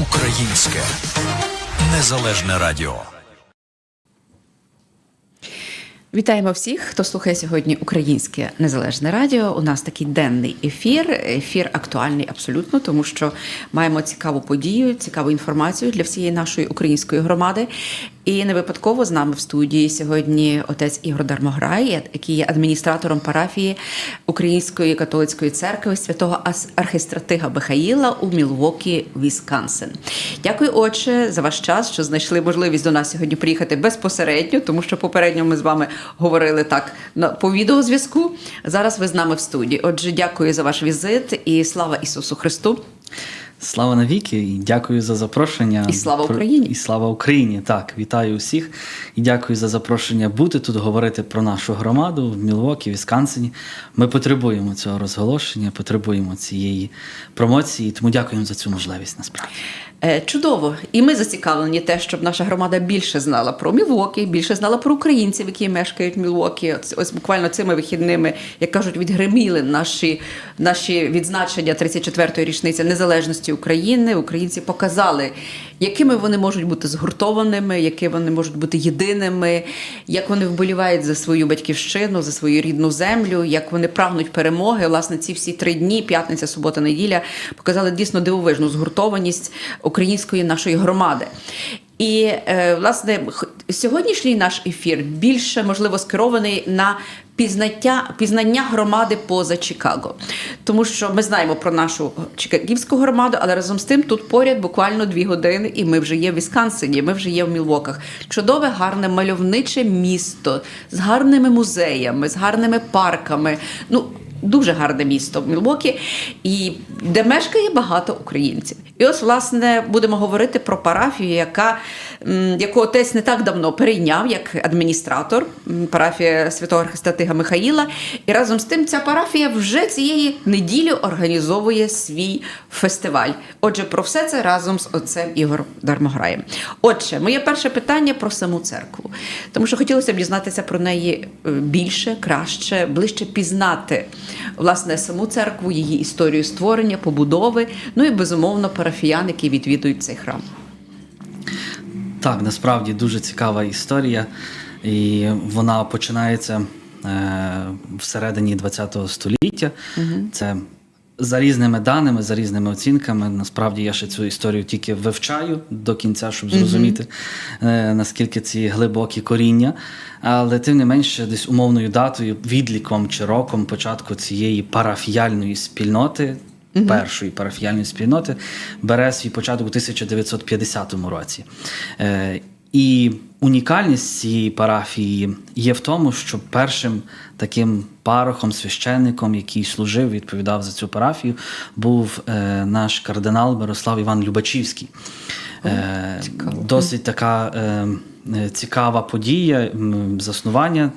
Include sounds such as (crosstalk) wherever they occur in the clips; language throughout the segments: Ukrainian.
Українське незалежне радіо. Вітаємо всіх, хто слухає сьогодні Українське Незалежне Радіо. У нас такий денний ефір. Ефір актуальний абсолютно, тому що маємо цікаву подію, цікаву інформацію для всієї нашої української громади. І не випадково з нами в студії сьогодні отець Ігор Дармограй, який є адміністратором парафії Української католицької церкви святого архистратига Михаїла у Мілвокі, Вісконсин. Дякую, отче, за ваш час, що знайшли можливість до нас сьогодні приїхати безпосередньо, тому що попередньо ми з вами говорили так по відеозв'язку. Зараз ви з нами в студії. Отже, дякую за ваш візит і слава Ісусу Христу. Слава навіки і дякую за запрошення. І слава Україні. І слава Україні. Так, вітаю усіх і дякую за запрошення бути тут, говорити про нашу громаду в Мілвокі, Вісконсині. Ми потребуємо цього розголошення, потребуємо цієї промоції, тому дякуємо за цю можливість насправді. Е, Чудово, і ми зацікавлені те, щоб наша громада більше знала про Мілвокі, більше знала про українців, які мешкають в Мілвокі. Ось, ось буквально цими вихідними, як кажуть, відгриміли наші, наші відзначення 34-ї річниці незалежності України. Українці показали, якими вони можуть бути згуртованими, які вони можуть бути єдиними, як вони вболівають за свою батьківщину, за свою рідну землю, як вони прагнуть перемоги. Власне, ці всі три дні, п'ятниця, субота, неділя, показали дійсно дивовижну згуртованість української нашої громади. І е, власне сьогоднішній наш ефір більше можливо скерований на пізнаття, пізнання громади поза Чикаго, тому що ми знаємо про нашу чикагівську громаду, але разом з тим тут поряд буквально дві години, і ми вже є в Вісконсині, ми вже є в Мілвоках. Чудове, гарне мальовниче місто з гарними музеями, з гарними парками. Ну Дуже гарне місто Мілвокі, і де мешкає багато українців. І ось, власне, будемо говорити про парафію, яка, яку отець не так давно перейняв як адміністратор парафія святого архистратига Михаїла. І разом з тим ця парафія вже цієї неділі організовує свій фестиваль. Отже, про все це разом з отцем Ігорем Дармограєм. Отже, моє перше питання про саму церкву, тому що хотілося б дізнатися про неї е, більше, краще, ближче пізнати власне саму церкву, її історію створення, побудови, ну і безумовно парафіян, які відвідують цей храм. Так, насправді дуже цікава історія, і вона починається е, всередині ХХ століття. Це за різними даними, за різними оцінками. Насправді я ще цю історію тільки вивчаю до кінця, щоб зрозуміти, е, наскільки ці глибокі коріння. Але тим не менше, десь умовною датою, відліком чи роком початку цієї парафіяльної спільноти. Першої парафіяльної спільноти бере свій початок у 1950 році. Е, і унікальність цієї парафії є в тому, що першим таким парохом, священником, який служив, відповідав за цю парафію, був е, наш кардинал Мирослав Іван Любачівський. Е, досить така е, цікава подія заснування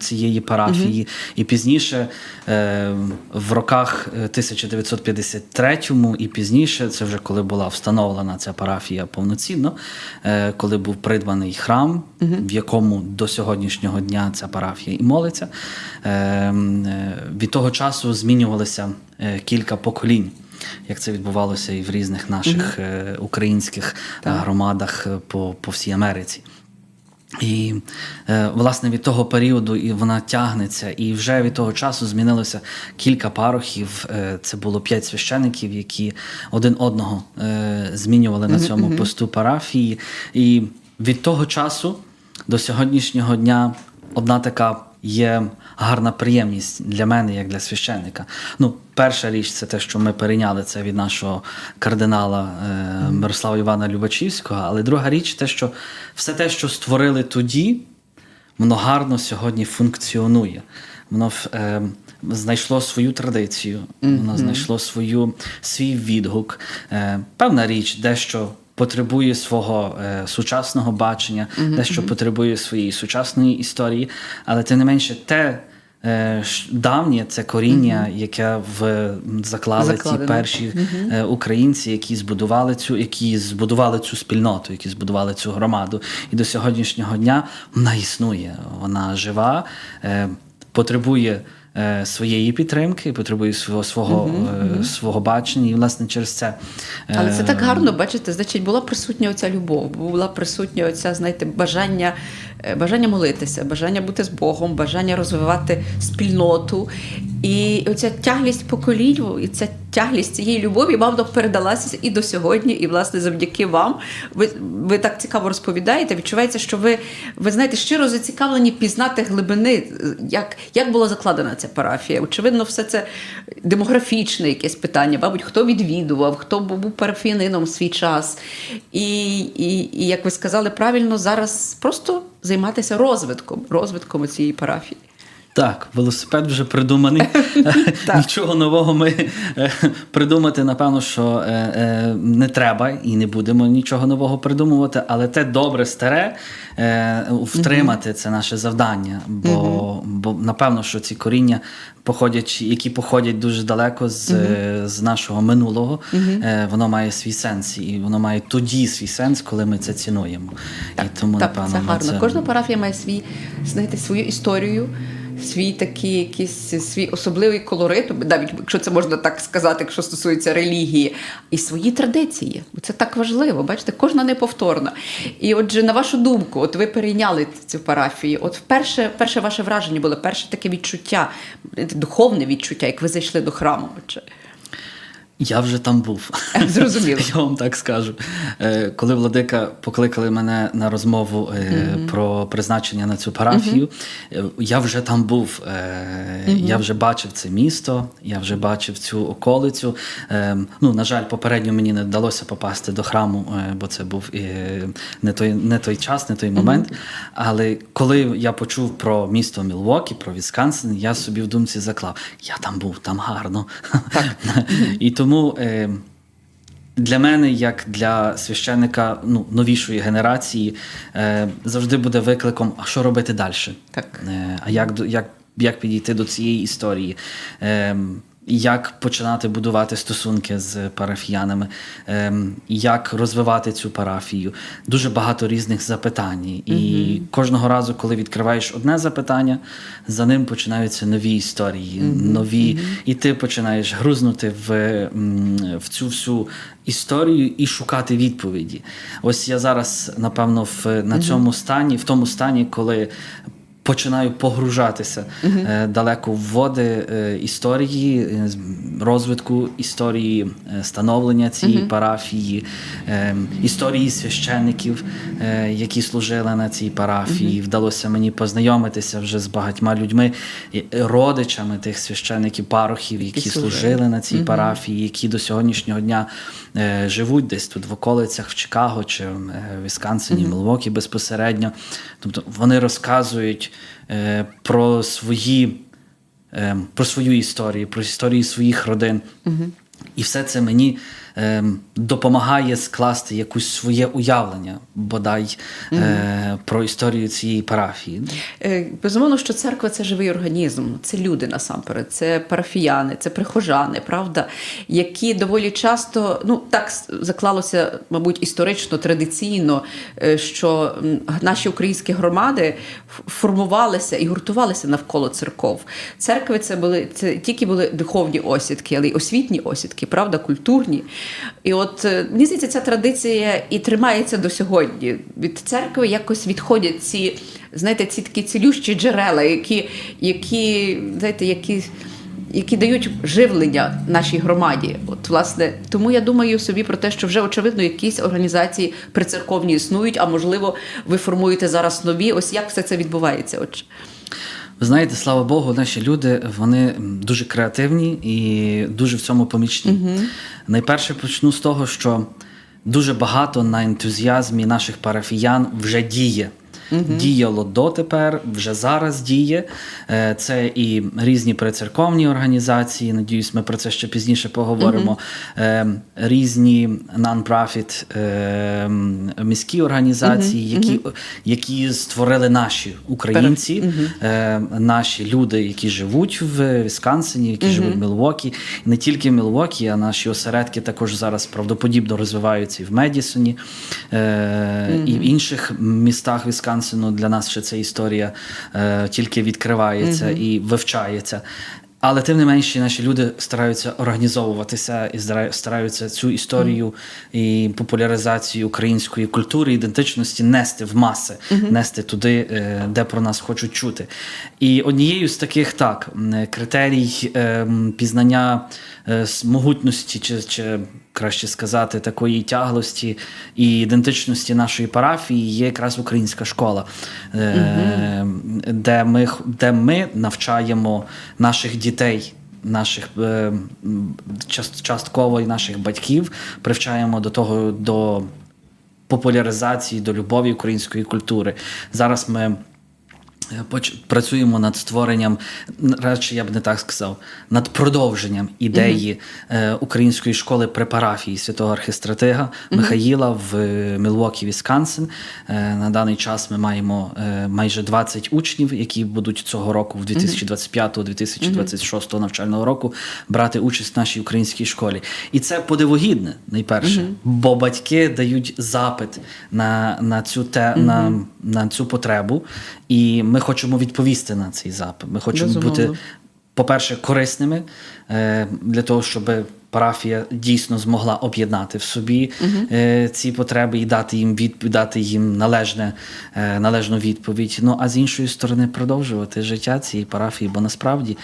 цієї парафії. І пізніше, е, в роках е, 1953 і пізніше, це вже коли була встановлена ця парафія повноцінно, е, коли був придбаний храм, в якому до сьогоднішнього дня ця парафія і молиться. Е, е, від того часу змінювалися е, кілька поколінь. Як це відбувалося і в різних наших е, українських е, громадах е, по, по всій Америці. І е, власне від того періоду і вона тягнеться, і вже від того часу змінилося кілька парохів. Е, це було п'ять священиків, які один одного е, змінювали на цьому посту парафії. І від того часу до сьогоднішнього дня одна така є гарна приємність для мене, як для священника. Ну, перша річ це те, що ми перейняли це від нашого кардинала е, Мирослава Івана Любачівського. Але друга річ те, що все те, що створили тоді, воно гарно сьогодні функціонує. Воно е, знайшло свою традицію, воно знайшло свою, свій відгук. Е, певна річ, дещо потребує свого е, сучасного бачення, дещо потребує своєї сучасної історії, але тим не менше, те. е, Давнє це коріння, яке в заклали ці Закладено. перші е, українці, які збудували цю, які збудували цю спільноту, які збудували цю громаду. І до сьогоднішнього дня вона існує, вона жива, е, потребує своєї підтримки, потребує свого свого, е, свого бачення, і власне через це. Але це е, так гарно, бачите, значить, була присутня оця любов, була присутня оця, знаєте, бажання, е, бажання молитися, бажання бути з Богом, бажання розвивати спільноту. І оця тяглість поколінь, і ця тяглість цієї любові вам передалася і до сьогодні, і власне завдяки вам. Ви, ви так цікаво розповідаєте. Відчувається, що ви, ви знаєте, щиро зацікавлені пізнати глибини, як, як була закладена ця парафія. Очевидно, все це демографічне якесь питання. Мабуть, хто відвідував, хто був парафіянином в свій час. І, і, і як ви сказали правильно, зараз просто займатися розвитком, розвитком цієї парафії. Так, велосипед вже придуманий. (laughs) (laughs) Нічого нового ми е, придумати, напевно, що е, е, не треба і не будемо нічого нового придумувати, але те добре старе втримати це наше завдання. Бо, бо напевно, що ці коріння походять, які походять дуже далеко з, з нашого минулого, воно має свій сенс, і воно має тоді свій сенс, коли ми це цінуємо. і тому, так, напевно, це гарно. це- Кожна парафія має свій, знаєте, свою історію. Свій такий якийсь свій особливий колорит, навіть якщо це можна так сказати, якщо стосується релігії, і свої традиції. Це так важливо. Бачите, кожна неповторна. І отже, на вашу думку, от ви перейняли цю парафію. От перше, перше ваше враження було, перше таке відчуття, духовне відчуття, як ви зайшли до храму. Отже. Я вже там був. (laughs) Зрозуміло. Я вам так скажу. Е, Коли владика покликали мене на розмову е, про призначення на цю парафію, е, я вже там був. Е, Я вже бачив це місто, я вже бачив цю околицю. Ну, на жаль, попередньо мені не вдалося попасти до храму, бо це був не той, не той час, не той момент. Але коли я почув про місто Мілвокі, про Вісконсин, я собі в думці заклав: я там був, там гарно. (laughs) І тому е, для мене, як для священника ну, новішої генерації, е, завжди буде викликом, а що робити далі? Так. Е, а як, як, як підійти до цієї історії? Е, як починати будувати стосунки з парафіянами, ем, як розвивати цю парафію? Дуже багато різних запитань. І кожного разу, коли відкриваєш одне запитання, за ним починаються нові історії, нові, і ти починаєш грузнути в, в цю всю історію і шукати відповіді. Ось я зараз, напевно, в, на цьому стані, в тому стані, коли починаю погружатися е, далеко в води е, історії, е, розвитку історії е, становлення цієї парафії, е, історії священників, е, які служили на цій парафії. Вдалося мені познайомитися вже з багатьма людьми, родичами тих священників, парохів, які служили. служили на цій парафії, які до сьогоднішнього дня е, живуть десь тут в околицях в Чикаго чи в Вісконсині, Мілвокі безпосередньо. Тобто вони розказують про свої. е, Про свою історію, про історії своїх родин. І все це мені е, допомагає скласти якусь своє уявлення, бодай е, про історію цієї парафії. Е, Безумовно, що церква це живий організм, це люди насамперед, це парафіяни, це прихожани, правда, які доволі часто, ну так заклалося, мабуть, історично, традиційно, е, що наші українські громади формувалися і гуртувалися навколо церков. Церкви це були це тільки були духовні осідки, але й освітні осідки, правда, культурні. І от е, мені здається, ця традиція і тримається до сьогодні. Від церкви якось відходять ці, знаєте, ці такі цілющі джерела, які, які знаєте, які. Які дають живлення нашій громаді, от власне, тому я думаю собі про те, що вже очевидно якісь організації прицерковні існують, а можливо, ви формуєте зараз нові. Ось як все це відбувається? Отже, Ви знаєте, слава Богу, наші люди вони дуже креативні і дуже в цьому помічні. Найперше почну з того, що дуже багато на ентузіазмі наших парафіян вже діє. Діяло дотепер, вже зараз діє. Е, Це і різні прицерковні організації. Надіюсь, ми про це ще пізніше поговоримо. Е, Різні нон-профіт е, міські організації, які, які створили наші українці, е, наші люди, які живуть в Вісконсині, які живуть в Мілвокі. Не тільки в Мілвокі, а наші осередки також зараз правдоподібно розвиваються і в Медісоні, е, і в інших містах Вісконсині. Вісконсину для нас ще ця історія е, тільки відкривається і вивчається. Але тим не менше, наші люди стараються організовуватися і стараються цю історію і популяризацію української культури, ідентичності нести в маси, нести туди, е, де про нас хочуть чути. І однією з таких так критерій е, пізнання е, могутності, чи, чи краще сказати, такої тяглості і ідентичності нашої парафії є якраз українська школа, е, де, ми, де ми навчаємо наших дітей. Наших е, частково і наших батьків привчаємо до того до популяризації, до любові української культури. Зараз ми працюємо над створенням, радше я б не так сказав, над продовженням ідеї е, української школи при парафії святого архистратига Михаїла в е, Мілвокі, Вісконсин. Е, на даний час ми маємо е, майже 20 учнів, які будуть цього року, в 2025-2026 навчального року, брати участь в нашій українській школі. І це подивогідне, найперше, бо батьки дають запит на, на, цю те, на, на цю потребу, і ми хочемо відповісти на цей запит. Ми хочемо Безумовно. бути, по-перше, корисними е, для того, щоб парафія дійсно змогла об'єднати в собі е, ці потреби і дати їм відп... дати їм належне, е, належну відповідь. Ну а з іншої сторони, продовжувати життя цієї парафії, бо насправді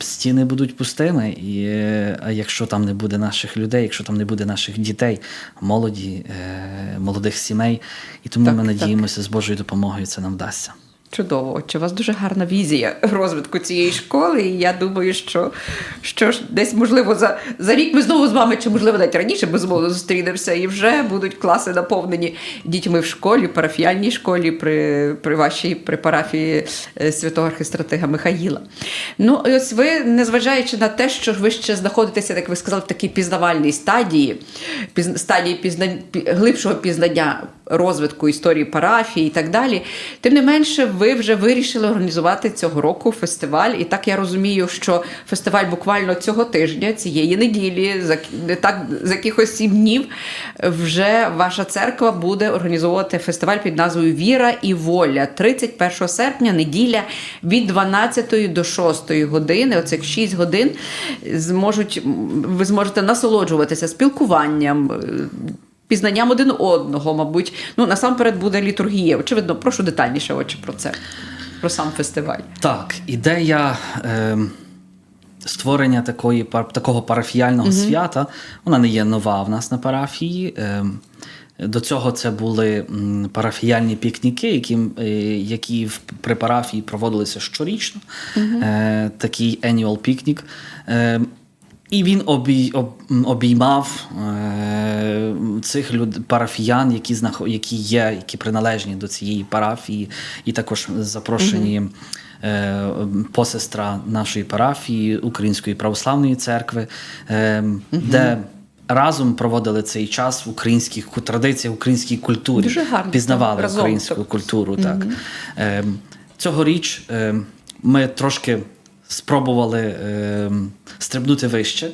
стіни будуть пустими. І е, а якщо там не буде наших людей, якщо там не буде наших дітей, молоді, е, молодих сімей, і тому Так, ми так. надіємося, з Божою допомогою це нам вдасться. Чудово, Отче, у вас дуже гарна візія розвитку цієї школи. І я думаю, що, що ж десь можливо за, за рік ми знову з вами, чи можливо навіть раніше безумовно зустрінемося, і вже будуть класи наповнені дітьми в школі, парафіальній школі при, при вашій при парафії е, святого архистратига Михаїла. Ну, і ось ви, незважаючи на те, що ви ще знаходитеся, як ви сказали, в такій пізнавальній стадії, пізн, стадії пізнань, пі- глибшого пізнання розвитку історії парафії і так далі. Тим не менше, ви вже вирішили організувати цього року фестиваль. І так я розумію, що фестиваль буквально цього тижня, цієї неділі, за так за якихось сім днів, вже ваша церква буде організовувати фестиваль під назвою Віра і воля 31 серпня, неділя від 12 до 6 години. Оцих 6 годин зможуть ви зможете насолоджуватися спілкуванням. Пізнанням один одного, мабуть, ну насамперед буде літургія. Очевидно, прошу детальніше очі про це, про сам фестиваль. Так, ідея е, створення такої, пар- такого парафіяльного свята, вона не є нова в нас на парафії. Е, до цього це були парафіяльні пікніки, які, е, які в, при парафії проводилися щорічно. Е, такий annual пікнік. І він обій, об, обіймав е, цих люд, парафіян, які, які є, які приналежні до цієї парафії, і також запрошені е, посестра нашої парафії, Української православної церкви, е, де разом проводили цей час в українських традиціях, в українській культурі, Дуже гарно, пізнавали разом, українську так. культуру. Так. Е, цьогоріч е, ми трошки спробували е, стрибнути вище,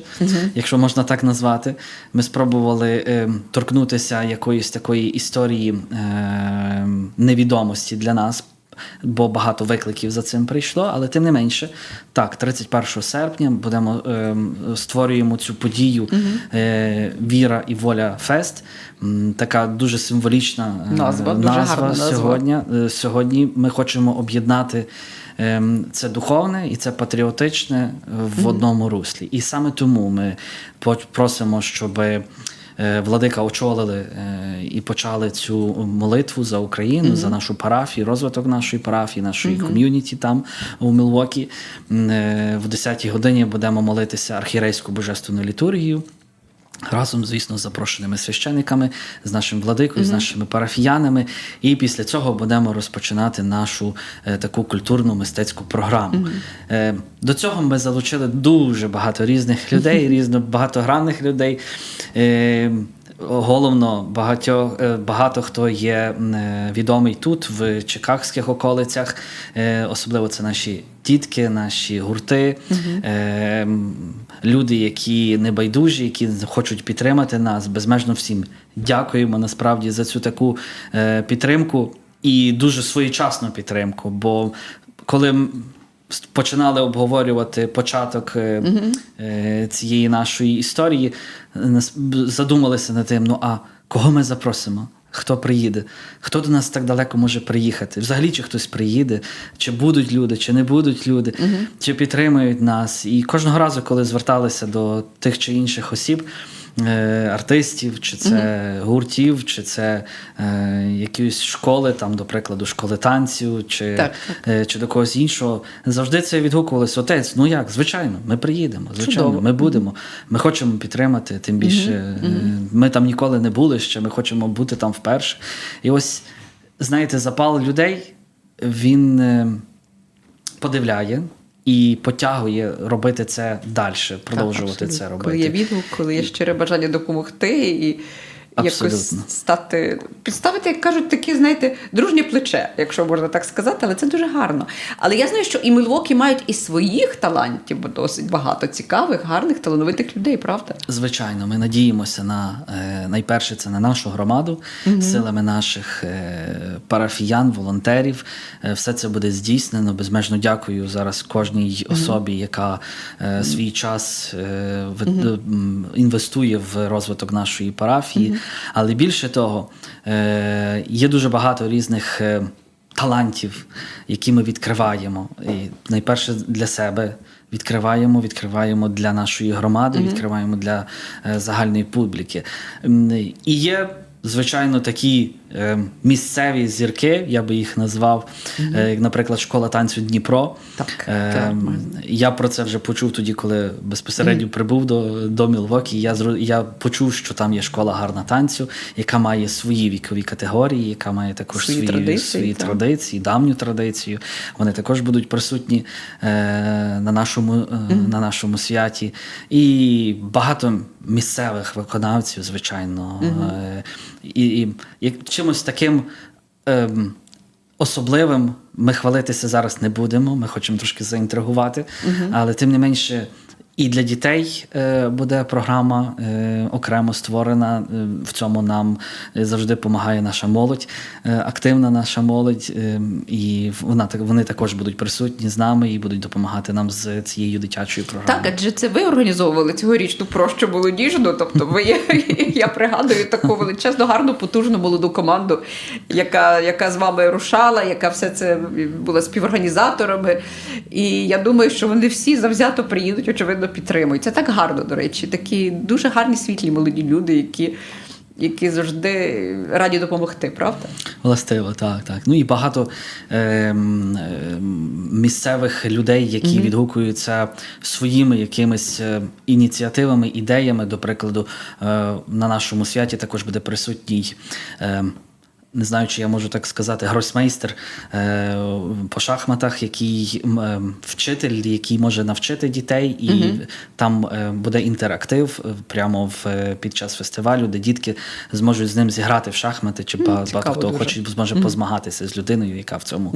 якщо можна так назвати. Ми спробували е, торкнутися якоїсь такої історії е, невідомості для нас. Бо багато викликів за цим прийшло, але тим не менше, так, 31 серпня будемо е, створюємо цю подію е, Віра і Воля Фест. Така дуже символічна е, Назва, дуже гарна назва. сьогодні. Е, Сьогодні ми хочемо об'єднати це духовне і це патріотичне в одному руслі. І саме тому ми просимо, щоб е, владика очолили е, і почали цю молитву за Україну, за нашу парафію, розвиток нашої парафії, нашої ком'юніті там у Мілвокі. Е, В 10-й годині будемо молитися архірейську божественну літургію. Разом, звісно, з запрошеними священниками, з нашим владикою, з нашими парафіянами. І після цього будемо розпочинати нашу е, таку культурну мистецьку програму. Е, до цього ми залучили дуже багато різних людей, (laughs) різно багатогранних людей. Е, Головно, багато, е, багато хто є е, відомий тут, в чикагських околицях, Е, особливо це наші тітки, наші гурти, м, люди, які небайдужі, які хочуть підтримати нас. Безмежно всім дякуємо насправді за цю таку підтримку. і дуже своєчасну підтримку. Бо коли починали обговорювати початок е, цієї нашої історії, задумалися над тим, ну а кого ми запросимо? Хто приїде? Хто до нас так далеко може приїхати? Взагалі, чи хтось приїде, чи будуть люди, чи не будуть люди, чи підтримують нас. І кожного разу, коли зверталися до тих чи інших осіб, артистів, чи це гуртів, чи це е, якоїсь школи, там, до прикладу, школи танцю, чи, Так, е, чи до когось іншого, завжди це відгукувалося. Отець, ну як, звичайно, ми приїдемо, звичайно, Чудово. ми будемо. Ми хочемо підтримати, тим більше е, ми там ніколи не були ще, ми хочемо бути там вперше. І ось, знаєте, запал людей, він е, подивляє. І потягує робити це далі, продовжувати Так, це робити. Коли є відгук, коли є щире бажання допомогти і якось Абсолютно. стати, підставити, як кажуть, таке, знаєте, дружнє плече, якщо можна так сказати, але це дуже гарно. Але я знаю, що і Мілвокі мають і своїх талантів, бо досить багато цікавих, гарних, талановитих людей, правда? Звичайно, ми надіємося на е, найперше це на нашу громаду, силами наших е, парафіян, волонтерів. Е, все це буде здійснено. Безмежно дякую зараз кожній особі, яка свій час інвестує в розвиток нашої парафії. Але більше того, е, є дуже багато різних. е, Талантів, які ми відкриваємо, і найперше для себе відкриваємо, відкриваємо для нашої громади, відкриваємо для е, загальної публіки. І є, звичайно, такі місцеві зірки, я би їх назвав, е, як, наприклад, школа танцю Дніпро. Так, Е, так. я про це вже почув тоді, коли безпосередньо прибув до, до Мілвокі. Я я почув, що там є школа гарна танцю, яка має свої вікові категорії, яка має також Свої свої, традиції, свої так. традиції, давню традицію. Вони також будуть присутні е, на, нашому, е, на нашому святі. І багато місцевих виконавців, звичайно. І, і як чимось таким. ем, Особливим ми хвалитися зараз не будемо. Ми хочемо трошки заінтригувати, але тим не менше. І для дітей е, буде програма е, окремо створена. Е, в цьому нам завжди допомагає наша молодь, активна наша молодь, і вона вони також будуть присутні з нами і будуть допомагати нам з цією дитячою програмою. Так, адже це ви організовували цьогорічну прощу молодіжну. Тобто, ви (laughs) я пригадую таку величезну, гарну, потужну молоду команду, яка, яка з вами рушала, яка все це була співорганізаторами. І я думаю, що вони всі завзято приїдуть, очевидно, підтримують. Це так гарно, до речі. Такі дуже гарні світлі молоді люди, які, які завжди раді допомогти, правда? Властиво, так, так. Ну і багато ем, місцевих людей, які відгукуються своїми якимись е, ініціативами, ідеями. До прикладу, е, на нашому святі також буде присутній. ем, не знаю, чи я можу так сказати, гросмейстер е, по шахматах, який е, вчитель, який може навчити дітей, і там е, буде інтерактив прямо в, під час фестивалю, де дітки зможуть з ним зіграти в шахмати, чи ба- багато хто дуже. хоче зможе позмагатися з людиною, яка в цьому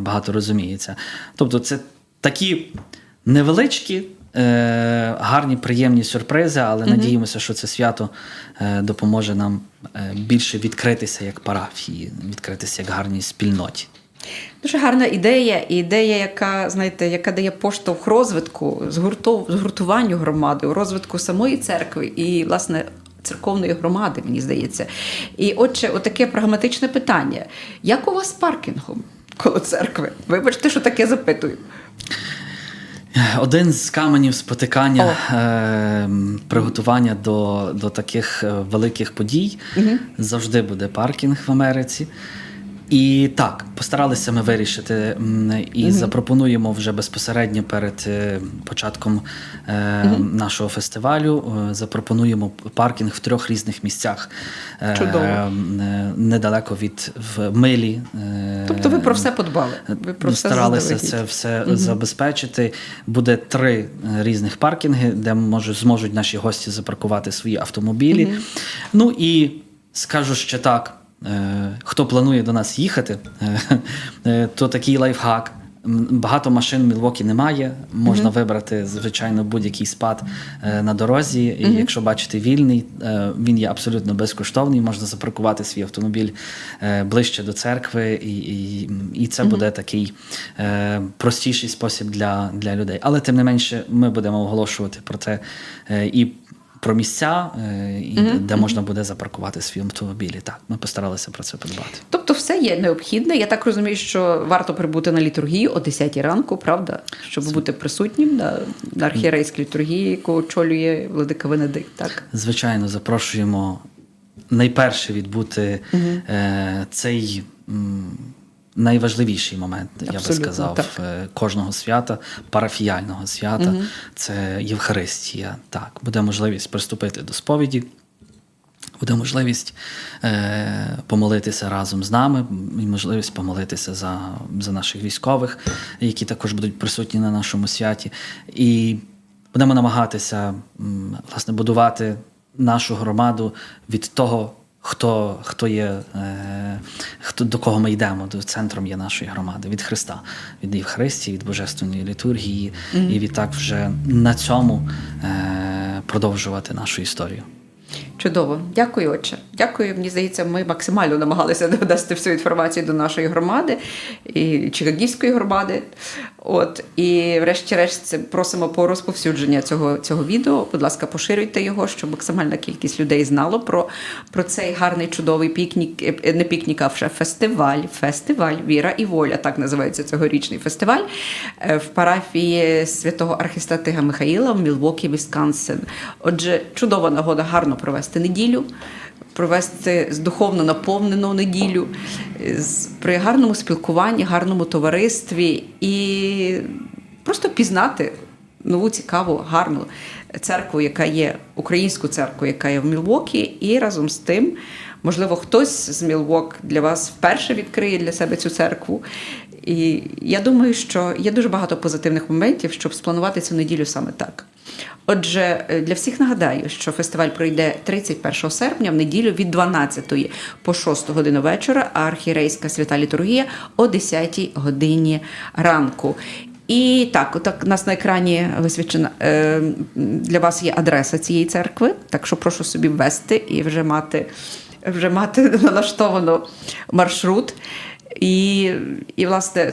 багато розуміється. Тобто, це такі невеличкі. Е, гарні, приємні сюрпризи, але надіємося, що це свято е, допоможе нам е, більше відкритися як парафії, відкритися як гарній спільноті. Дуже гарна ідея, і ідея, яка знаєте, яка дає поштовх розвитку, згуртов, згуртуванню громади, розвитку самої церкви і, власне, церковної громади, мені здається. І отже, отаке прагматичне питання: як у вас з паркінгом коло церкви? Вибачте, що таке запитую. Один з каменів спотикання е, приготування до, до таких е, великих подій завжди буде паркінг в Америці. І так, постаралися ми вирішити і запропонуємо вже безпосередньо перед е, початком е, нашого фестивалю. е, запропонуємо паркінг в трьох різних місцях. Чудово. недалеко від в милі. Тобто ви про все подбали. Ви про старалися заздалегідь. це все забезпечити. Буде три різних паркінги, де може, зможуть наші гості запаркувати свої автомобілі. Ну і скажу ще так: хто планує до нас їхати, е, е, то такий лайфхак. Багато машин в Мілвокі немає. Можна вибрати, звичайно, будь-який спад е, на дорозі. І якщо бачите вільний, е, він є абсолютно безкоштовний. Можна запаркувати свій автомобіль е, ближче до церкви, і, і, і це буде такий е, простіший спосіб для, для людей. Але тим не менше, ми будемо оголошувати про це е, і. Про місця, е, і де можна буде запаркувати свій автомобіль. І Так, ми постаралися про це подбати. Тобто, все є необхідне. Я так розумію, що варто прибути на літургію о 10 ранку, правда, щоб бути присутнім на, на архієрейській літургії, яку очолює владика Венедикт. Так Звичайно, запрошуємо найперше відбути е, цей м, найважливіший момент, я би сказав, так. е, кожного свята, парафіяльного свята. Це Євхаристія. Так, буде можливість приступити до сповіді. Буде можливість е, помолитися разом з нами, і можливість помолитися за, за наших військових, які також будуть присутні на нашому святі. І будемо намагатися власне будувати нашу громаду від того, хто, хто є, е, хто, до кого ми йдемо, до центром є нашої громади, від Христа, від Євхаристії, від Божественної літургії, і відтак вже на цьому е, продовжувати нашу історію. Чудово, дякую, отче. Дякую. Мені здається, ми максимально намагалися (laughs) довести всю інформацію до нашої громади і Чикагівської громади. От і, врешті-решт, просимо по розповсюдження цього, цього відео. Будь ласка, поширюйте його, щоб максимальна кількість людей знало про, про цей гарний чудовий пікнік, е, не пікнік, а вже фестиваль. Фестиваль Віра і воля. Так називається цьогорічний фестиваль е, в парафії святого архістратига Михаїла в Мілвокі, Вісконсин. Отже, чудова нагода гарно провести неділю. Провести духовно наповнену неділю, при гарному спілкуванні, гарному товаристві і просто пізнати нову цікаву, гарну церкву, яка є українську церкву, яка є в Мілвокі, і разом з тим, можливо, хтось з Мілвок для вас вперше відкриє для себе цю церкву. І я думаю, що є дуже багато позитивних моментів, щоб спланувати цю неділю саме так. Отже, е, для всіх нагадаю, що фестиваль пройде 31 серпня в неділю від 12 по 6 годину вечора, а архірейська свята літургія о 10 годині ранку. І так, отак у нас на екрані висвічена е, для вас є адреса цієї церкви, так що прошу собі ввести і вже мати, вже мати (laughs) налаштовано маршрут. І, і, власне,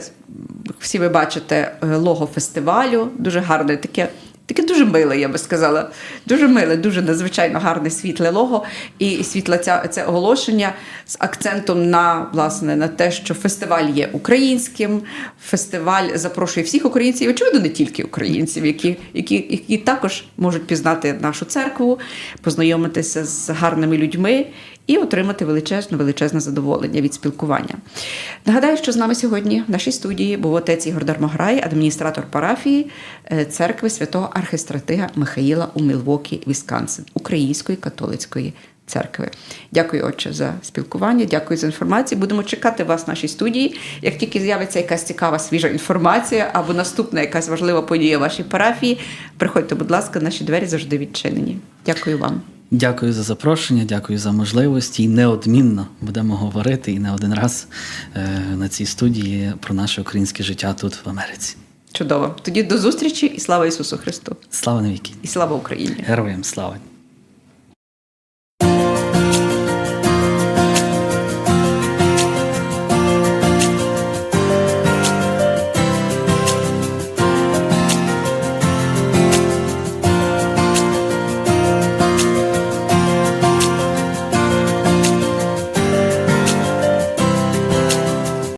всі ви бачите е, лого фестивалю, дуже гарне таке. Таке дуже миле, я би сказала. Дуже миле, дуже надзвичайно гарне світле лого і світле ця, це оголошення з акцентом на, власне, на те, що фестиваль є українським, фестиваль запрошує всіх українців, очевидно, не тільки українців, які, які, які також можуть пізнати нашу церкву, познайомитися з гарними людьми і отримати величезне, величезне задоволення від спілкування. Нагадаю, що з нами сьогодні в нашій студії був отець Ігор Дармограй, адміністратор парафії е, церкви святого архистратига Михаїла у Мілвокі, Вісконсин, Української католицької церкви. Дякую, отче, за спілкування. Дякую за інформацію. Будемо чекати вас в нашій студії. Як тільки з'явиться якась цікава свіжа інформація або наступна якась важлива подія в вашій парафії, приходьте, будь ласка, наші двері завжди відчинені. Дякую вам. Дякую за запрошення, дякую за можливості. І неодмінно будемо говорити і не один раз е, на цій студії про наше українське життя тут в Америці. Чудово. Тоді до зустрічі і слава Ісусу Христу! Слава навіки! І слава Україні! Героям слава!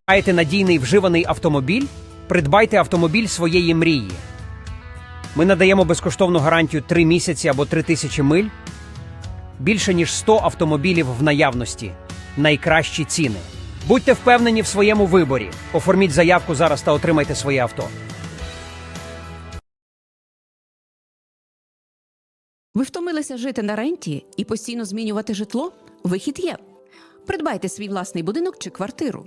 Маєте надійний вживаний автомобіль? Придбайте автомобіль своєї мрії. Ми надаємо безкоштовну гарантію 3 місяці або 3 тисячі миль. Більше ніж 100 автомобілів в наявності. Найкращі ціни. Будьте впевнені в своєму виборі. Оформіть заявку зараз та отримайте своє авто. Ви втомилися жити на ренті і постійно змінювати житло? Вихід є. Придбайте свій власний будинок чи квартиру.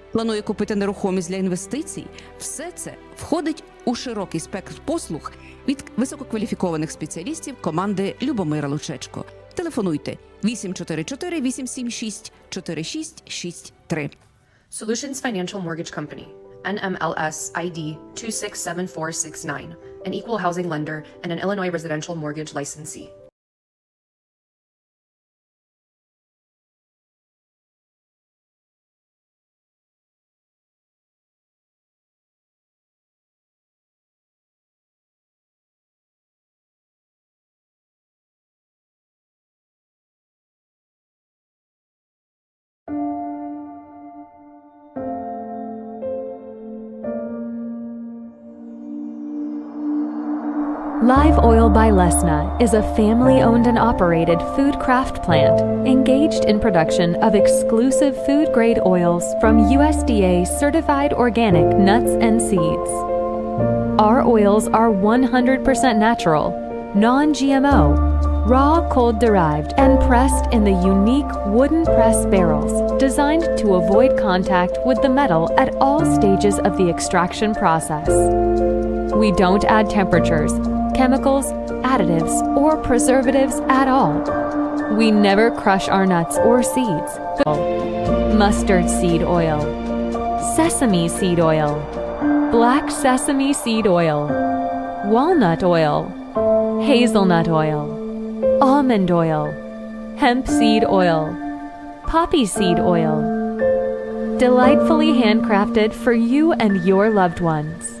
планує купити нерухомість для інвестицій, все це входить у широкий спектр послуг від висококваліфікованих спеціалістів команди Любомира Лучечко. Телефонуйте 844 876 4663. Solutions Financial Mortgage Company, NMLS ID 267469, an equal housing lender and an Illinois residential mortgage licensee. Live Oil by Lesna is a family owned and operated food craft plant engaged in production of exclusive food grade oils from USDA certified organic nuts and seeds. Our oils are 100% natural, non GMO, raw cold derived, and pressed in the unique wooden press barrels designed to avoid contact with the metal at all stages of the extraction process. We don't add temperatures, chemicals, additives, or preservatives at all. We never crush our nuts or seeds. Mustard seed oil, sesame seed oil, black sesame seed oil, walnut oil, hazelnut oil, almond oil, hemp seed oil, poppy seed oil. Delightfully handcrafted for you and your loved ones.